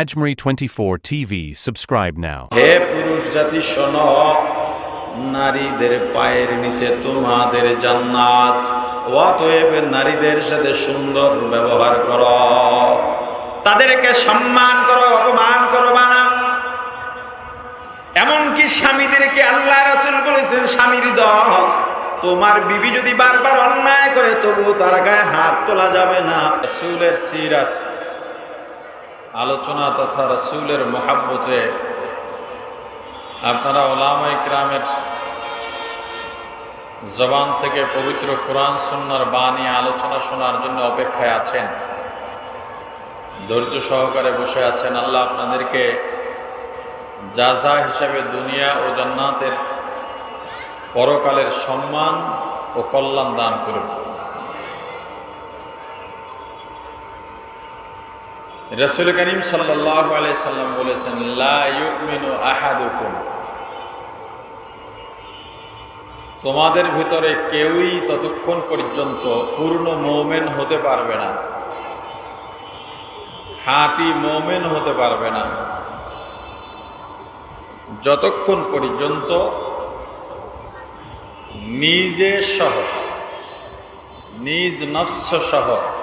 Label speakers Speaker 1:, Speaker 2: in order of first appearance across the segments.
Speaker 1: Ajmeri 24 TV, subscribe now.
Speaker 2: হে পুরুষ জাতি শোন নারীদের পায়ের নিচে তোমাদের জান্নাত। অতএব নারীদের সাথে সুন্দর ব্যবহার করো। তাদেরকে সম্মান করো অপমান করো না। এমনকি স্বামীদেরকে আল্লাহ রাসূল বলেছেন স্বামীর দল তোমার বিবি যদি বারবার অন্যায় করে তবুও তার গায়ে হাত তোলা যাবে না। রাসূলের সিরাত। আলোচনা তথা রাসূলের মহাব্বতে আপনারা ওলামা ইকরামের জবান থেকে পবিত্র কোরআন সুন্নার বাণী আলোচনা শোনার জন্য অপেক্ষায় আছেন। ধৈর্য সহকারে বসে আছেন। আল্লাহ আপনাদেরকে যা যা হিসাবে দুনিয়া ও জান্নাতের পরকালের সম্মান ও কল্যাণ দান করুন। রসুল করিম সাল্লাহ সাল্লাম বলেছেন, লা ইউমিনু আহাদুকুম। তোমাদের ভিতরে কেউই ততক্ষণ পর্যন্ত পূর্ণ মৌমেন হতে পারবে না। খাঁটি মৌমেন হতে পারবে না। যতক্ষণ পর্যন্ত নিজে সহ, নিজ নফস সহ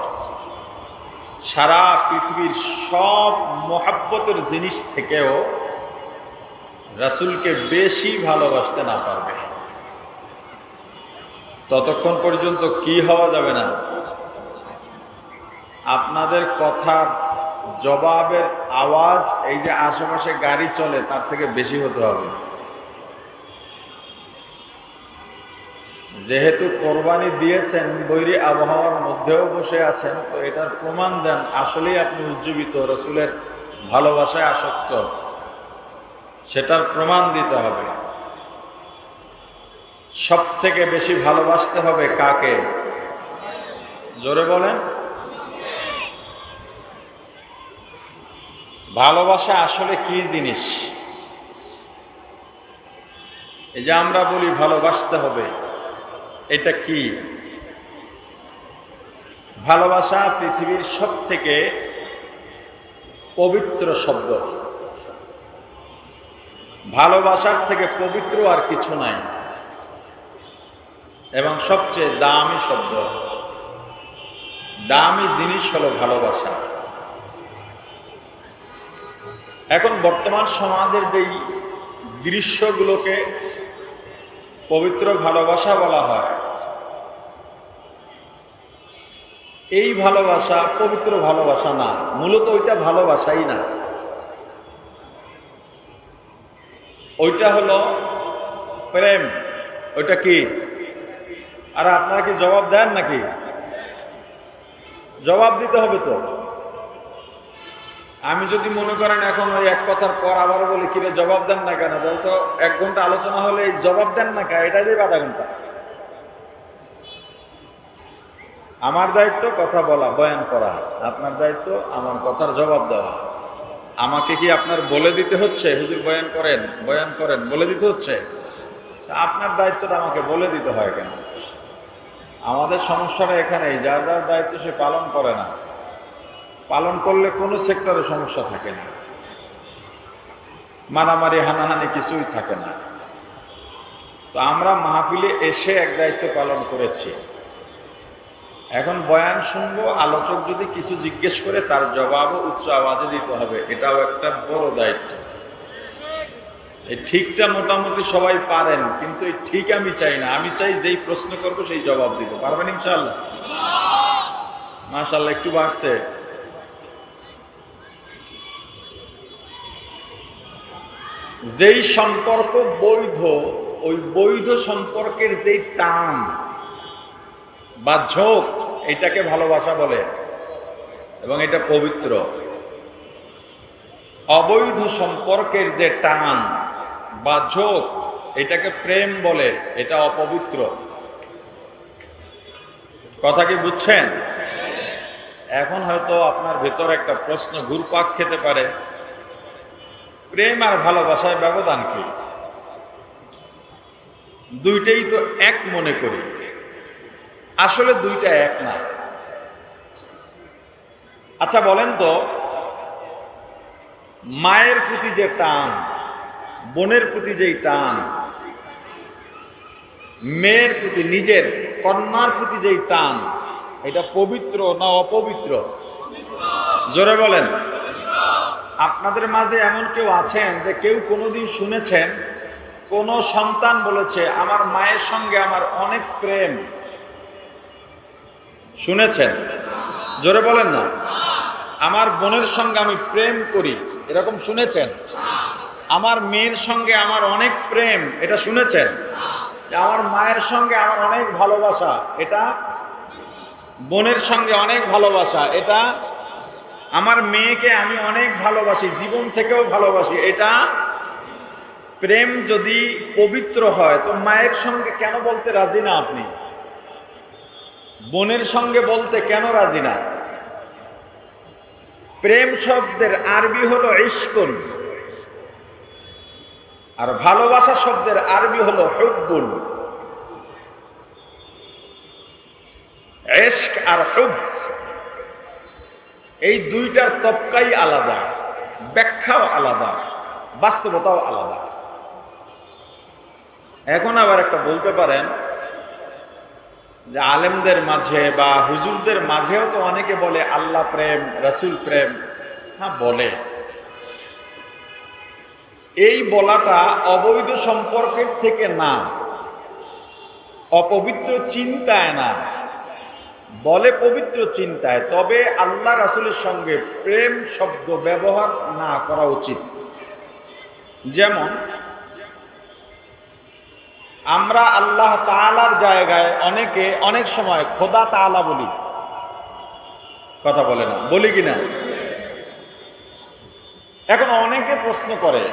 Speaker 2: সারা পৃথিবীর সব মহাব্বতের জিনিস থেকেও রাসূলকে বেশি ভালোবাসতে না পারবে। ততক্ষণ পর্যন্ত কি হওয়া যাবে না? আপনাদের কথার জবাবের আওয়াজ এই যে আশেপাশে গাড়ি চলে, তার থেকে বেশি হতে হবে। যেহেতু কোরবানি দিয়েছেন, বৈরী আবহাওয়ার মধ্যেও বসে আছেন, তো এটার প্রমাণ দেন, আসলেই আপনি উজ্জীবিত, রসুলের ভালোবাসায় আসক্ত। সেটার প্রমাণ দিতে হবে। সব থেকে বেশি ভালোবাসতে হবে কাকে? জোরে বলেন। ভালোবাসা আসলে কি জিনিস? এই যে আমরা বলি ভালোবাসতে হবে। এটা কি? ভালোবাসা পৃথিবীর সব থেকে পবিত্র শব্দ। ভালোবাসার থেকে পবিত্র আর কিছু নাই। এবং সবচেয়ে দামি শব্দ, দামি জিনিস হলো ভালোবাসা। এখন বর্তমান সমাজের যেই দৃশ্যগুলোকে পবিত্র ভালোবাসা বলা হয় এই ভালোবাসা পবিত্র ভালোবাসা না, মূলত ওইটা ভালোবাসাই না। ওইটা হলো প্রেম, ওইটা কি? আর আপনারা কি জবাব দেন নাকি? জবাব দিতে হবে তো। আমি যদি মনে করেন এখন ওই এক কথার পর আবার বলি, কিরে, জবাব দেন না কেন? তো এক ঘণ্টা আলোচনা হলে জবাব দেন না কেন? এটা দিয়ে আধা ঘণ্টা। আমার দায়িত্ব কথা বলা, বয়ান করা। আপনার দায়িত্ব আমার কথার জবাব দেওয়া। আমাকে কি আপনার বলে দিতে হচ্ছে? হুজুর বয়ান করেন বয়ান করেন, বলে দিতে হচ্ছে? আপনার দায়িত্বটা আমাকে বলে দিতে হয় কেন? আমাদের সমস্যাটা এখানেই যার যার দায়িত্ব সে পালন করে না। পালন করলে কোনো সেক্টরে সমস্যা থাকে না। মারামারি, হানাহানি কিছুই থাকে না। তো আমরা মাহফিলে এসে এক দায়িত্ব পালন করেছি। এখন বয়ান শুনব, আলোচক যদি কিছু জিজ্ঞেস করে, তার জবাবও উচ্চ আওয়াজে দিতে হবে। এটাও একটা বড় দায়িত্ব। এই ঠিকটা মোটামুটি সবাই পারেন, কিন্তু এই ঠিক আমি চাই না। আমি চাই যেই প্রশ্ন করব, সেই জবাব দিব। পারবেন ইনশাল্লাহ মাশাল্লাহ একটু বাড়ছে। যেই সম্পর্ক বৈধ, ওই বৈধ সম্পর্কের যেই টান বা ঝোঁক, এটাকে ভালোবাসা বলে, এবং এটা পবিত্র। অবৈধ সম্পর্কের যে টান বা ঝোঁক, এটাকে প্রেম বলে, এটা অপবিত্র। কথা কি বুঝছেন? এখন হয়তো আপনার ভেতর একটা প্রশ্ন ঘুরপাক খেতে পারে। প্রেম আর ভালোবাসায় ব্যবধান কি? দুইটাই তো এক মনে করি। আসলে দুইটা এক না। আচ্ছা বলেন তো, মায়ের প্রতি যে টান, বোনের প্রতি যেই টান, মেয়ের প্রতি, নিজের, কন্যার প্রতি যেই টান, এটা পবিত্র না অপবিত্র? জোরে বলেন। আপনাদের মাঝে এমন কেউ আছেন যে কেউ কোনোদিন শুনেছেন, কোন সন্তান বলেছে, আমার মায়ের সঙ্গে আমার অনেক প্রেম। শুনেছেন? জোরে বলেন না। আমার বোনের সঙ্গে আমি প্রেম করি। এরকম শুনেছেন? আমার মেয়ের সঙ্গে আমার অনেক প্রেম। এটা শুনেছেন? আমার মায়ের সঙ্গে আমার অনেক ভালোবাসা। এটা বোনের সঙ্গে অনেক ভালোবাসা। এটা আমার মেয়েকে আমি অনেক ভালোবাসি, জীবন থেকেও ভালোবাসি। এটা প্রেম যদি পবিত্র হয়, তো মায়ের সঙ্গে কেন বলতে রাজি না আপনি? বোনের সঙ্গে বলতে কেন রাজি না? প্রেম শব্দের আরবি হলো ইস্কুন আর ভালোবাসা শব্দের আরবি হলো হুব্বুল এশক আর হুব এই দুইটার তবকাই আলাদা, ব্যাখ্যাও আলাদা, বাস্তবতাও আলাদা। এখন আবার একটা বলতে পারেন যে আলেমদের মাঝে বা হুজুরদের মাঝেও তো অনেকে বলে, আল্লাহ প্রেম, রসুল প্রেম। হ্যাঁ বলে। এই বলাটা অবৈধ সম্পর্কের থেকে না। অপবিত্র চিন্তায় না। বলে পবিত্র চিন্তায়, তবে আল্লাহ রাসুলের সঙ্গে প্রেম শব্দ ব্যবহার না করা উচিত। যেমন আমরা আল্লাহ তালার জায়গায় অনেকে অনেক সময় খোদা তালা বলি। কথা বলে না, বলি কিনা এখন অনেকে প্রশ্ন করে,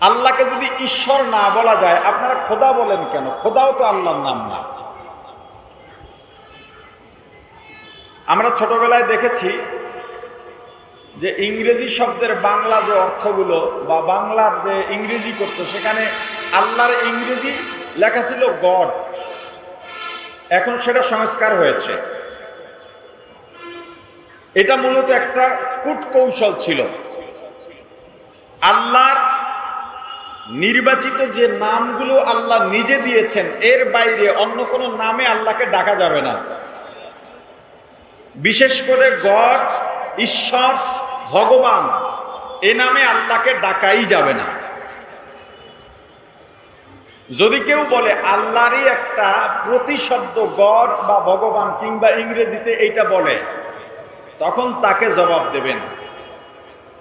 Speaker 2: আল্লাহকে যদি ঈশ্বর না বলা যায়, আপনারা খোদা বলেন কেন? খোদাও তো আল্লাহর নাম না। আমরা ছোটবেলায় দেখেছি যে ইংরেজি শব্দের বাংলা যে অর্থগুলো বা বাংলার যে ইংরেজি করতো, সেখানে আল্লাহর ইংরেজি লেখা ছিল গড। এখন সেটা সংস্কার হয়েছে। এটা মূলত একটা কূট কৌশল ছিল। আল্লাহর নির্বাচিত যে নামগুলো আল্লাহ নিজে দিয়েছেন, এর বাইরে অন্য কোনো নামে আল্লাহকে ডাকা যাবে না। বিশেষ করে গড, ঈশ্বর ভগবান, এ নামে আল্লাহকে ডাকাই যাবে না। যদি কেউ বলে আল্লাহরই একটা প্রতিশব্দ গড বা ভগবান কিংবা ইংরেজিতে এইটা বলে, তখন তাকে জবাব দেবেন,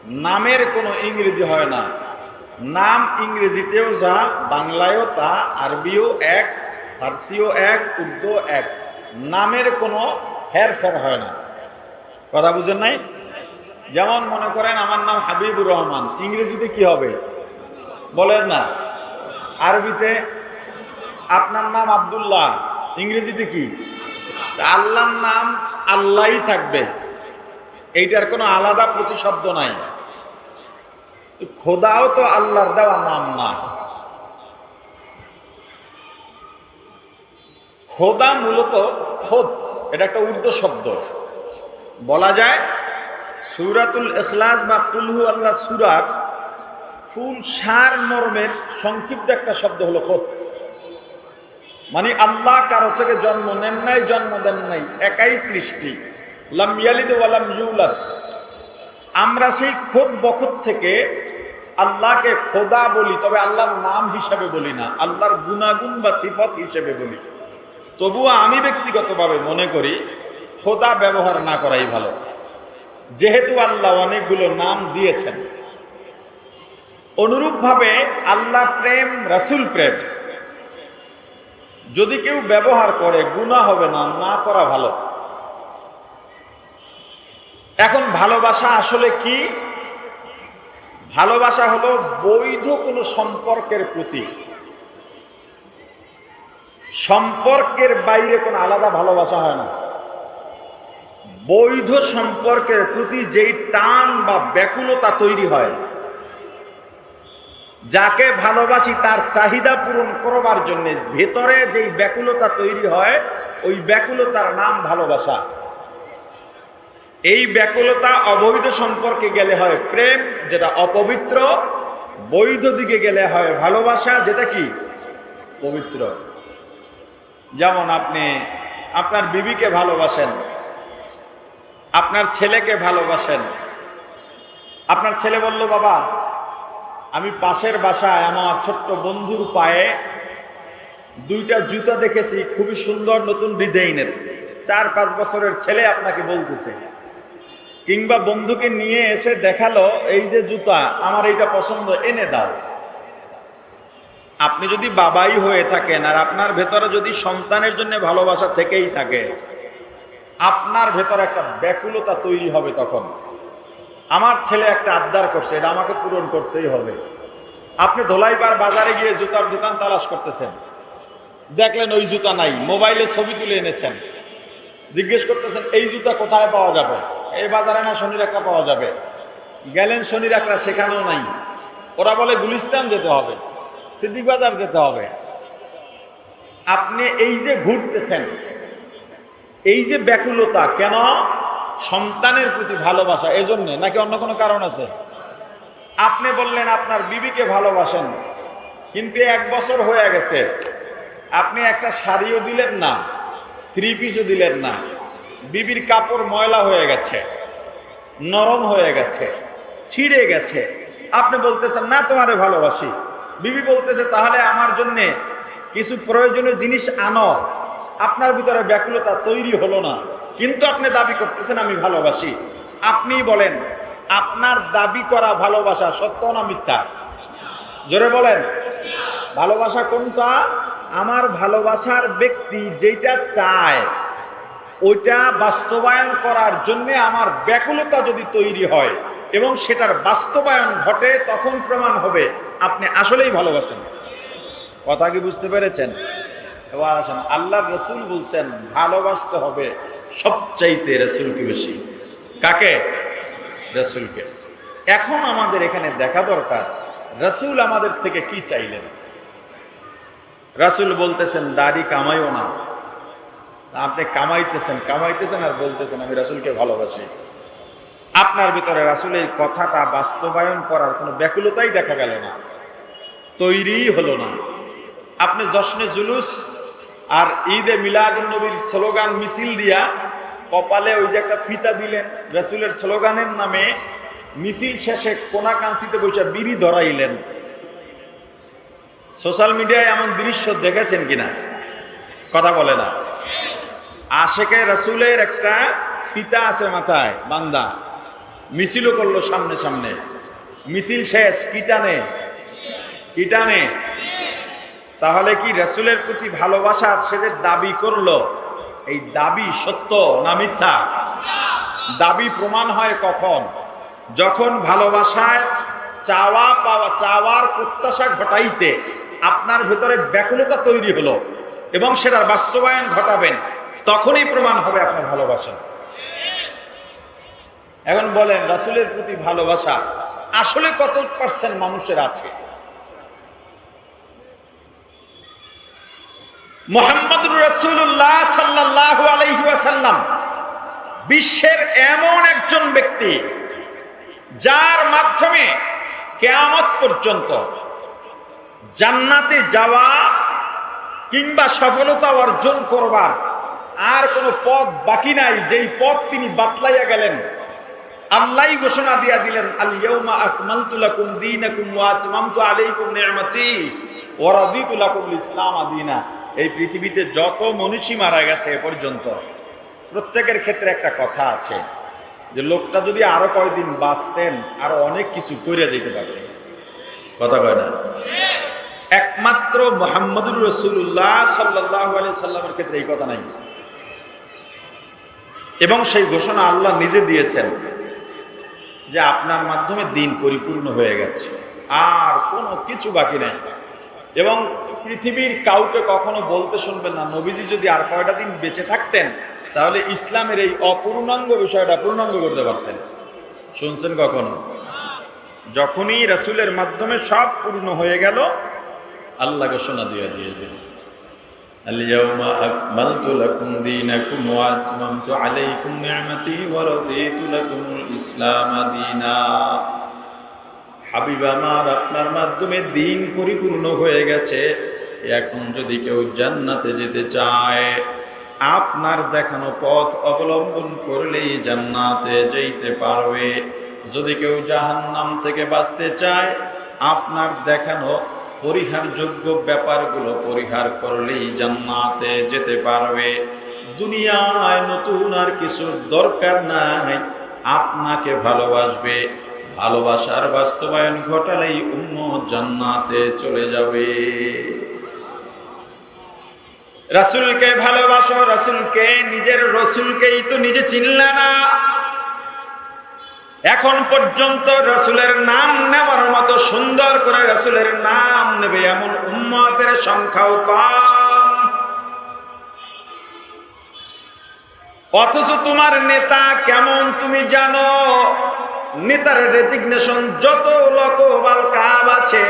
Speaker 2: নামের কোনো ইংরেজি হয় না। নাম ইংরেজিতেও যা, বাংলায়ও তা, আরবিও এক, ফার্সিও এক উর্দু এক। নামের কোনো হেরফের হয় না। কথা বুঝেন নাই? যেমন মনে করেন আমার নাম হাবিবুর রহমান, ইংরেজিতে কি হবে? বলেন না। আরবিতে আপনার নাম আব্দুল্লাহ, ইংরেজিতে কি? আল্লাহর নাম আল্লাহই থাকবে। এইটার কোনো আলাদা প্রতিশব্দ নাই। খোদাও তো আল্লাহর দেওয়া নাম না। খোদা মূলত খোদ, এটা একটা উর্দু শব্দ। বলা যায় সুরাতুল এখলাস বা কুলহু আল্লাহ সুরার ফুল সার মর্মের সংক্ষিপ্ত একটা শব্দ হলো খোদ। মানে আল্লাহ কারও থেকে জন্ম নেন নাই, জন্ম দেন নাই, একাই সৃষ্টি। লাম আমরা সেই খোদ বখত থেকে আল্লাহকে খোদা বলি, তবে আল্লাহর নাম হিসাবে বলি না, আল্লাহর গুণাগুণ বা সিফত হিসেবে বলি। তবুও আমি ব্যক্তিগতভাবে মনে করি, খোদা ব্যবহার না করাই ভালো। যেহেতু আল্লাহ অনেকগুলো নাম দিয়েছেন। অনুরূপভাবে আল্লাহ প্রেম, রাসুল প্রেম। যদি কেউ ব্যবহার করে গুণা হবে না না করা ভালো। এখন ভালোবাসা আসলে কি? ভালোবাসা হলো বৈধ কোনো সম্পর্কের প্রতি। সম্পর্কের বাইরে কোনো আলাদা ভালোবাসা হয় না। বৈধ সম্পর্কের প্রতি যেই টান বা ব্যাকুলতা তৈরি হয়, যাকে ভালোবাসি তার চাহিদা পূরণ করবার জন্য ভেতরে যেই ব্যাকুলতা তৈরি হয়, ওই ব্যাকুলতার নাম ভালোবাসা। এই ব্যাকুলতা অবৈধ সম্পর্কে গেলে হয় প্রেম, যেটা অপবিত্র। বৈধ দিকে গেলে হয় ভালোবাসা, যেটা কি? পবিত্র। যেমন আপনি আপনার বিবিকে ভালোবাসেন আপনার ছেলেকে ভালোবাসেন। আপনার ছেলে বলল, বাবা, আমি পাশের বাসায় আমার ছোট্ট বন্ধুর পায়ে দুইটা জুতা দেখেছি, খুবই সুন্দর নতুন ডিজাইনের। চার, পাঁচ বছরের ছেলে আপনাকে বলতেছে। কিংবা বন্ধুকে নিয়ে এসে দেখাল, এই যে জুতা, আমার এইটা পছন্দ, এনে দাও। আপনি যদি বাবাই হয়ে থাকেন আর আপনার ভেতরে যদি সন্তানের জন্য ভালোবাসা থেকেই থাকে আপনার ভেতরে একটা ব্যাকুলতা তৈরি হবে তখন। আমার ছেলে একটা আবদার করছে, এটা আমাকে পূরণ করতেই হবে। আপনি ধোলাইবার বাজারে গিয়ে জুতার দোকান তালাশ করতেছেন। দেখলেন ওই জুতা নাই, মোবাইলে ছবি তুলে এনেছেন। জিজ্ঞেস করতেছেন, এই জুতা কোথায় পাওয়া যাবে? এই বাজারে না শনির একটা পাওয়া যাবে? গেলেন শনির একটা সেখানেও নাই। ওরা বলে, গুলিস্তান যেতে হবে, সিদ্দিক বাজার যেতে হবে। আপনি এই যে ঘুরতেছেন এই যে ব্যাকুলতা, কেন সন্তানের প্রতি ভালোবাসা? এজন্য? নাকি অন্য কোনো কারণ আছে? আপনি বললেন আপনার বিবিকে ভালোবাসেন, কিন্তু এক বছর হয়ে গেছে। আপনি একটা শাড়িও দিলেন না থ্রি পিসও দিলেন না। বিবির কাপড় ময়লা হয়ে গেছে, নরম হয়ে গেছে, ছিঁড়ে গেছে। আপনি বলতেছেন, না, তোমারে ভালোবাসি। বিবি বলতেছে, তাহলে আমার জন্যে কিছু প্রয়োজনীয় জিনিস আনো। আপনার ভিতরে ব্যাকুলতা তৈরি হলো না। কিন্তু আপনি দাবি করতেছেন, আমি ভালোবাসি। আপনি বলেন, আপনার দাবি করা ভালোবাসা সত্য না মিথ্যা? জোরে বলেন, ভালোবাসা কোনটা? আমার ভালোবাসার ব্যক্তি যেটা চায়, ওইটা বাস্তবায়ন করার জন্য আমার ব্যাকুলতা যদি তৈরি হয় এবং সেটার বাস্তবায়ন ঘটে, তখন প্রমাণ হবে, আপনি আসলেই ভালোবাসেন। কথা কি বুঝতে পেরেছেন? এবার আল্লাহ রসুল বলছেন, ভালোবাসতে হবে সবচাইতে রসুলকে বেশি। কাকে? রসুলকে। এখন আমাদের এখানে দেখা দরকার, রসুল আমাদের থেকে কি চাইলেন? রাসুল বলতেছেন, দাড়ি কামাইও না। আপনি কামাইতেছেন কামাইতেছেন আর বলতেছেন, আমি রাসুলকে ভালোবাসি। আপনার ভিতরে রাসুল এই কথাটা বাস্তবায়ন করার কোনো ব্যাকুলতাই দেখা গেল না তৈরি হলো না। আপনি জশ্নে জুলুস আর ঈদে মিলাদুল নবীর স্লোগান মিছিল দিয়া কপালে ওই যে একটা ফিতা দিলেন, রাসুলের স্লোগানের নামে মিছিল শেষে কোনা কাঞ্চিতে বসে বিড়ি ধরাইলেন। সোশ্যাল মিডিয়ায় এমন দৃশ্য দেখেছেন কিনা? কথা বলে না। আশেকে রসুলের একটা ফিতা আছে মাথায়, বান্দা। মিছিলও করল সামনে সামনে। মিছিল শেষ, কি টানে? কি টানে? তাহলে কি রসুলের প্রতি ভালোবাসা সে যে দাবি করল? এই দাবি সত্য না মিথ্যা? দাবি প্রমাণ হয় কখন? যখন ভালোবাসায় চাওয়া পাওয়া, চাওয়ার প্রত্যাশা ঘটাইতে আপনার ভেতরে ব্যাকুলতা তৈরি হলো এবং সেটার বাস্তবায়ন ঘটাবেন, তখনই প্রমাণ হবে আপনার ভালোবাসা। এখন বলেন, রাসুলের প্রতি ভালোবাসা আসলে কত পার্সেন্ট মানুষের আছে? মোহাম্মদুর রসুল্লাহ বিশ্বের এমন একজন ব্যক্তি যার মাধ্যমে কেয়ামত পর্যন্ত জান্নাতে যাওয়া কিংবা সফলতা অর্জন করবার আর কোনো পথ বাকি নাই, যেই পথ তিনি বাতলাইয়া গেলেন, আল্লাহ ঘোষণা দিয়া দিলেন আল ইয়াউমা আকমালতু লাকুম দীনাকুম ওয়া আতমামতু আলাইকুম নি'মাতি ওয়া রাদিতু লাকুমুল ইসলাম আদিনা এই পৃথিবীতে যত মনীষী মারা গেছে এ পর্যন্ত, প্রত্যেকের ক্ষেত্রে একটা কথা আছে যে লোকটা যদি আরও কয়েকদিন বাঁচতেন, আরও অনেক কিছু করে যেতে পারতেন কথা কয় না? একমাত্র মোহাম্মদুর রসুল্লাহ সাল্লাহ সাল্লামের ক্ষেত্রে এই কথা নাই। এবং সেই ঘোষণা আল্লাহ নিজে দিয়েছেন যে আপনার মাধ্যমে দিন পরিপূর্ণ হয়ে গেছে, আর কোনো কিছু বাকি নেই। এবং পৃথিবীর কাউকে কখনো বলতে শুনবেন না নবীজি যদি আর কয়টা দিন বেঁচে থাকতেন তাহলে ইসলামের এই অপূর্ণাঙ্গ বিষয়টা পূর্ণাঙ্গ করতে পারতেন শুনছেন কখনো যখনই রাসুলের মাধ্যমে সব পূর্ণ হয়ে গেল আল্লাহ ঘোষণা দিয়ে দিয়ে দিল اليوم أكملت لكم دينكم وأتممت عليكم نعمتي ورضيت لكم الإسلام دينا হাবিব আমার আপনার মাধ্যমে দিন পরিপূর্ণ হয়ে গেছে। এখন যদি কেউ জান্নাতে যেতে চায়, আপনার দেখানো পথ অবলম্বন করলেই জান্নাতে যেতে পারবে। যদি কেউ জাহান্নাম থেকে বাঁচতে চায়, আপনার দেখানো পরিহারযোগ্য ব্যাপারগুলো পরিহার করলেই জান্নাতে যেতে পারবে। দুনিয়ায় নতুন আর কিছু দরকার নাই, আপনাকে ভালোবাসবে। ভালোবাসার বাস্তবায়ন ঘটালেই উম্মত জান্নাতে চলে যাবে। রাসূলকে ভালোবাসো, রাসূলকে, নিজের রসুলকেই তো নিজে চিনলে না। এখন পর্যন্ত রসুলের নাম নেওয়ার মতো সুন্দর করে রসুলের নাম নেবে এমন উম্মতের সংখ্যাও কম। অথচ তোমার নেতা কেমন তুমি জানো? নেতার রেজিগনেশন যত লকবাল কাব আছে,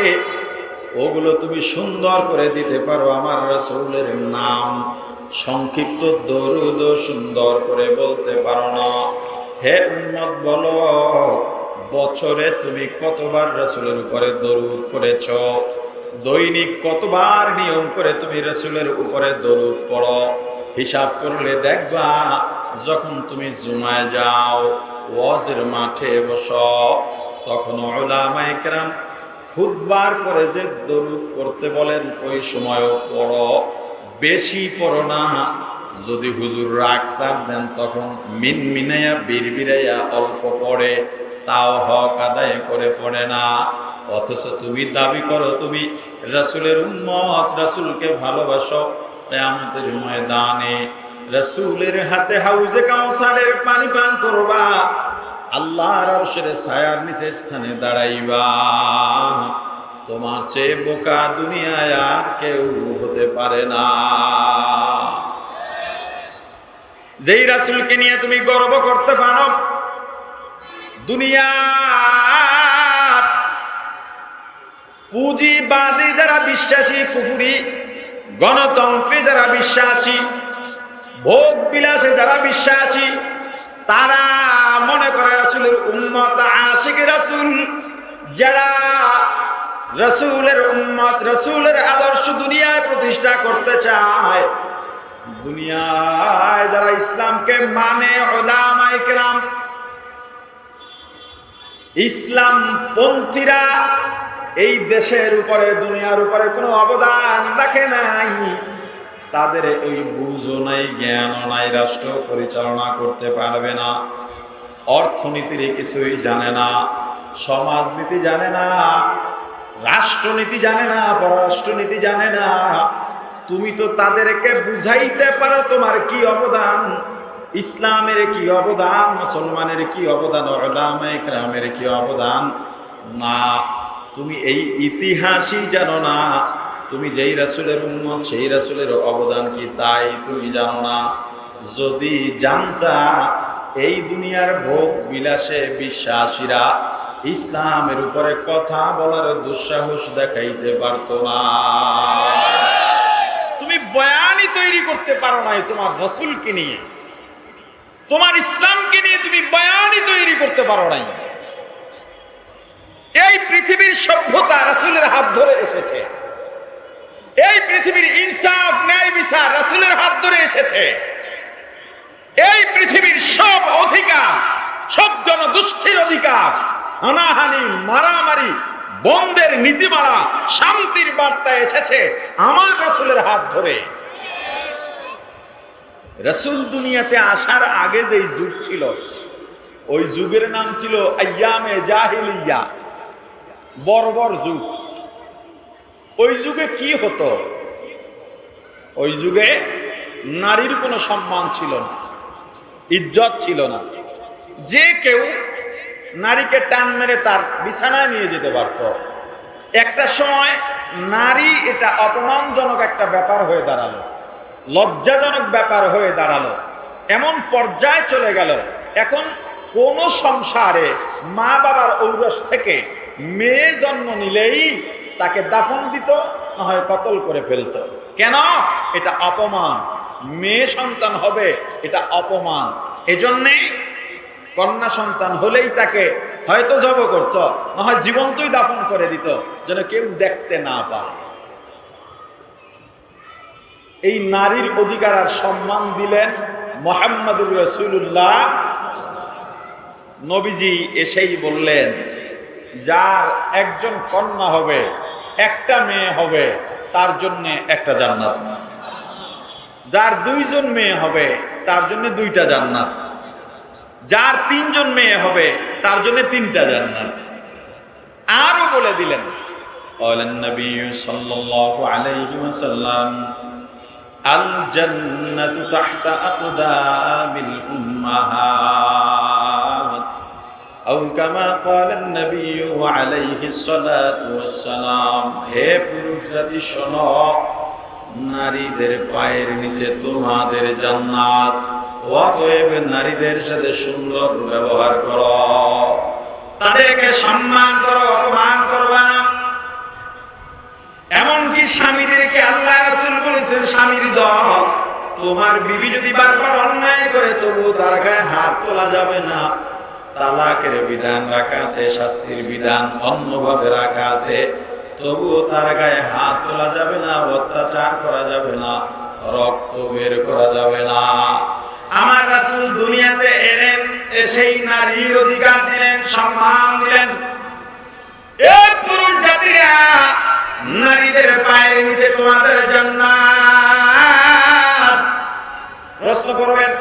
Speaker 2: ওগুলো তুমি সুন্দর করে দিতে পারো আমার রসুলের নাম। সংক্ষিপ্ত দরুদ সুন্দর করে বলতে পারো না। হে উন্মত বলো, বছরে তুমি কতবার রসুলের উপরে দরুদ করেছ দৈনিক কতবার নিয়ম করে তুমি রসুলের উপরে দরুদ পড়ো? হিসাব করলে দেখবা, যখন তুমি জুমায় যাও ওয়াজের মাঠে বস। তখন ওলামাইকরাম খুদবার করে যে দরুদ করতে বলেন, ওই সময়ও পড়ো, বেশি পড়ো না। যদি হুজুর রাগ চাপ দেন, তখন মিন মিনাইয়া বীর বিরাইয়া অল্প পড়ে, তাও হক আদায় করে পড়ে না। অথচ তুমি দাবি করো, তুমি রাসুলের উম্মত, রাসুলকে ভালোবাসো। আমাদের ময়দানে রাসুলের হাতে হাউজে কাউসারের পানি পান করবা। আল্লাহর আরশের ছায়ার নিচে স্থানে দাঁড়াইবা। তোমার চেয়ে বোকা দুনিয়ায় আর কেউ হতে পারে না। যেই রাসুলকে নিয়ে তুমি গর্ব করতে পারো দুনিয়া পুঁজিবাদী যারা বিশ্বাসী, কুফুরি, গণতন্ত্রে যারা বিশ্বাসী ভোগ বিলাসে যারা বিশ্বাসী, তারা মনে করে রাসুলের উম্মত আশিক রাসুল। যারা রসুলের উম্মত, রসুলের আদর্শ দুনিয়ায় প্রতিষ্ঠা করতে চায়, দুনিয়ায় যারা ইসলামকে মানে ওলামাই কেরাম ইসলাম পন্থীরা এই দেশের উপরে, দুনিয়ার উপরে কোনো অবদান রাখে নাই। তাদের এই বুঝও নাই, জ্ঞানও নাই রাষ্ট্র পরিচালনা করতে পারবে না। অর্থনীতির কিছুই জানে না, সমাজনীতি জানে না, রাষ্ট্রনীতি জানে না, পররাষ্ট্রনীতি জানে না। তুমি তো তাদেরকে বুঝাইতে পারো তোমার কি অবদান, ইসলামের কি অবদান, মুসলমানের কি অবদান ওলামের কি অবদান? না, তুমি এই ইতিহাসই জানো না। তুমি যেই রাসুলের উন্মত সেই রাসুলের অবদান কি তাই তুমি জানো না? যদি জানতা, এই দুনিয়ার ভোগ বিলাসে বিশ্বাসীরা ইসলামের উপরে কথা বলার দুঃসাহস দেখাইতে পারতো না। তুমি বয়ানই তৈরি করতে পারো নাই তোমার রসুলকে নিয়ে। তোমার ইসলামকে নিয়ে তুমি বয়ানই তৈরি করতে পারো নাই। এই পৃথিবীর সভ্যতা রাসুলের হাত ধরে এসেছে। এই পৃথিবীর ইনসাফ, ন্যায় বিচার রাসুলের হাত ধরে এসেছে। এই পৃথিবীর সব অধিকার, সব জনগোষ্ঠীর অধিকার, হানাহানি, মারামারি, বন্ধের নীতিমালা, শান্তির বার্তা এসেছে আমার রসুলের হাত ধরে। রসুল দুনিয়াতে আসার আগে যে যুগ ছিল, ওই যুগের নাম ছিল আয়ামে জাহিলিয়া। বর্বর যুগ। ওই যুগে কি হতো? ওই যুগে নারীর কোনো সম্মান ছিল না, ইজ্জত ছিল না। যে কেউ নারীকে টান মেরে তার বিছানায় নিয়ে যেতে পারত। একটা সময় নারী এটা অপমানজনক একটা ব্যাপার হয়ে দাঁড়াল, লজ্জাজনক ব্যাপার হয়ে দাঁড়াল, এমন পর্যায়ে চলে গেল। এখন কোন সংসারে মা বাবার ঔরস থেকে মেয়ে জন্ম নিলেই তাকে দাফন দিত, না হয় কতল করে ফেলতো। কেন? এটা অপমান। মেয়ে সন্তান হবে, এটা অপমান। এজন্যে কন্যা সন্তান হলেই তাকে হয়তো জব করত, না হয় জীবন্তই দাফন করে দিত, যেন কেউ দেখতে না পায়। এই নারীর অধিকার আর সম্মান দিলেন মোহাম্মদুর রসুল্লাহ নবীজি এসেই বললেন যার একজন কন্যা হবে, একটা মেয়ে হবে, তার জন্য একটা জান্নাত। যার দুইজন মেয়ে হবে, তার জন্য দুইটা জান্নাত। যার তিনজন মেয়ে হবে, তার জন্য তিনটা জান্নাত। আরও বলে দিলেন আল জান্নাতু তাহতা আপদা বিল উম্মাহা। أو كما قال النبي عليه الصلاة والسلام হে পুরুষ জাতি শোনো নারীদের পায়ের নিচে তোমাদের জান্নাত অতএব নারীদের সাথে সুন্দর ব্যবহার করো তাদেরকে সম্মান করো অপমান করবা না এমনকি স্বামীদেরকে আল্লাহ রাসূল বলেছেন স্বামীর দল তোমার বিবি যদি বারবার অন্যায় করে তবু তার গায়ে হাত তোলা যাবে না তালাকের বিধান রাখা আছে, শাস্তির বিধান অন্যভাবে রাখা আছে। তবুও তার গায়ে হাত তোলা যাবে না, অত্যাচার করা যাবে না, রক্ত বের করা যাবে না। আমার রাসূল দুনিয়াতে এলেন সেই নারীর অধিকার দিলেন, সম্মান দিলেন। পুরুষ জাতিরা, নারীদের পায়ের নিচে তোমাদের জান্নাত। প্রশ্ন করবেন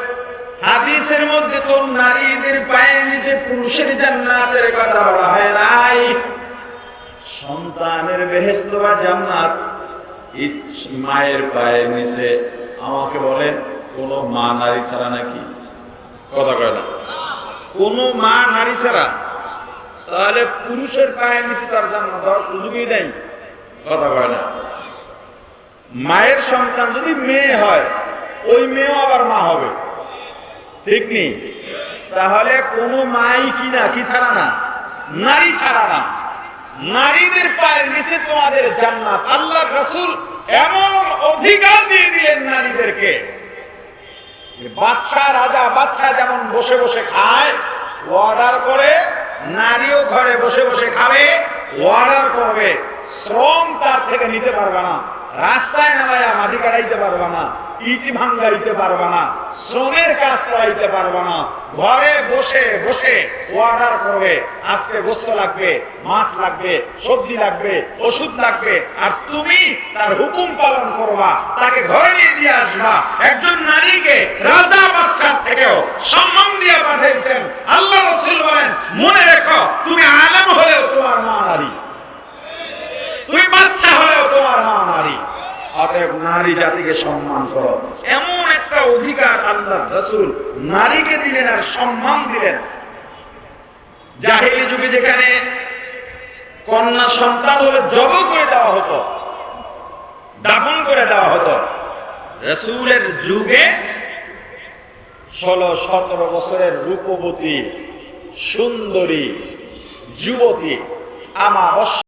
Speaker 2: হাদিসের মধ্যে তো নারীদের পায়ের নিচে পুরুষের জান্নাতের কথা বলা হয় নাই। সন্তানের বেহেস্ত বা জান্নাত মায়ের পায়ের নিচে। আমাকে বলেন, কোন মা নারী ছাড়া নাকি? কথা কয় না। কোন মা নারী ছাড়া? তাহলে পুরুষের পায়ের নিচে তার জান্নাত হওয়ার সুযোগই নেই। কথা কয় না। মায়ের সন্তান যদি মেয়ে হয়, ওই মেয়েও আবার মা হবে। ঠিক নেই? তাহলে কোন মাই কি না কি ছাড়া না? নারী ছাড়া না। নারীদের পায়ের নিচে তোমাদের জান্নাত। আল্লাহ রসুল এমন অধিকার দিয়ে দিলেন নারীদেরকে। বাদশাহ, রাজা বাদশাহ যেমন বসে বসে খায় অর্ডার করে, নারীও ঘরে বসে বসে খাবে অর্ডার করবে। শ্রম তার থেকে নিতে পারবে না। রাস্তায় নামায়া, মাটি কাটাইতে পারবে না। ইট ভাঙ্গাইতে পারবে না, শ্রমের কাজ করাইতে পারবে না। ঘরে বসে বসে অর্ডার করবে, আজকে গোস্ত লাগবে, মাছ লাগবে, সবজি লাগবে, ওষুধ লাগবে, আর তুমি তার হুকুম পালন করবা, তাকে ঘরে নিয়ে দিয়ে আসবা। একজন নারীকে রাজা বাদশাহ থেকেও সম্মান দিয়ে পাঠিয়েছেন। আল্লাহ রসুল বলেন, মনে রেখো, তুমি আলেম হলেও তোমার মা নারী। তুমি বাচ্চা হলেও তোমার মা নারী। অতএব নারী জাতিকে সম্মান করো। এমন একটা অধিকার আল্লাহ রসুল নারীকে দিলেন আর সম্মান দিলেন। জাহিলি যুগে যেখানে কন্যা সন্তান হলে জব করে দেওয়া হতো, দাফন করে দেওয়া হতো, রসুলের যুগে ষোলো সতেরো বছরের রূপবতী, সুন্দরী, যুবতী, আমার